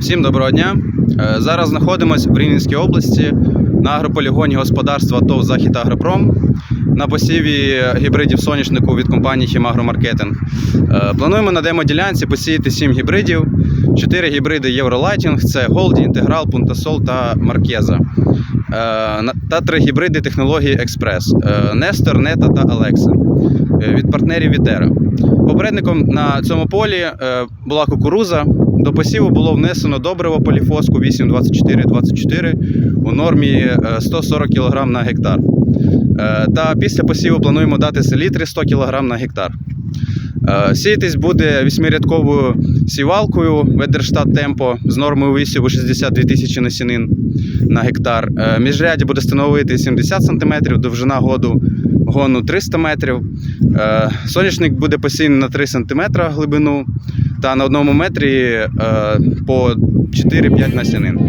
Всім доброго дня. Е, Зараз знаходимося в Рівненській області на агрополігоні господарства ТОВ Захід Агропром на посіві гібридів соняшнику від компанії Хімагромаркетинг. Е, Плануємо на демоділянці посіяти 7 гібридів, 4 гібриди Євролайтінг це Голді, Інтеграл, Пунтасол та Маркеза. Е, Та 3 гібриди технології Експрес Нестор, Нета та Алекса від партнерів Вітера. Попередником на цьому полі була кукуруза. До посіву було внесено добриво поліфоску 8,24,24 у нормі е, 140 кг на гектар. Е, Та після посіву плануємо дати селітри 100 кг на гектар. Е, Сіятись буде вісьмирядковою сівалкою Ведерштат Темпо з нормою висіву 62 тисячі насінин на гектар. Е, Міжряді буде становити 70 см, довжина году гону 300 метрів. Е, Соняшник буде посіяний на 3 см глибину та на одному метрі е, по 4-5 насінин.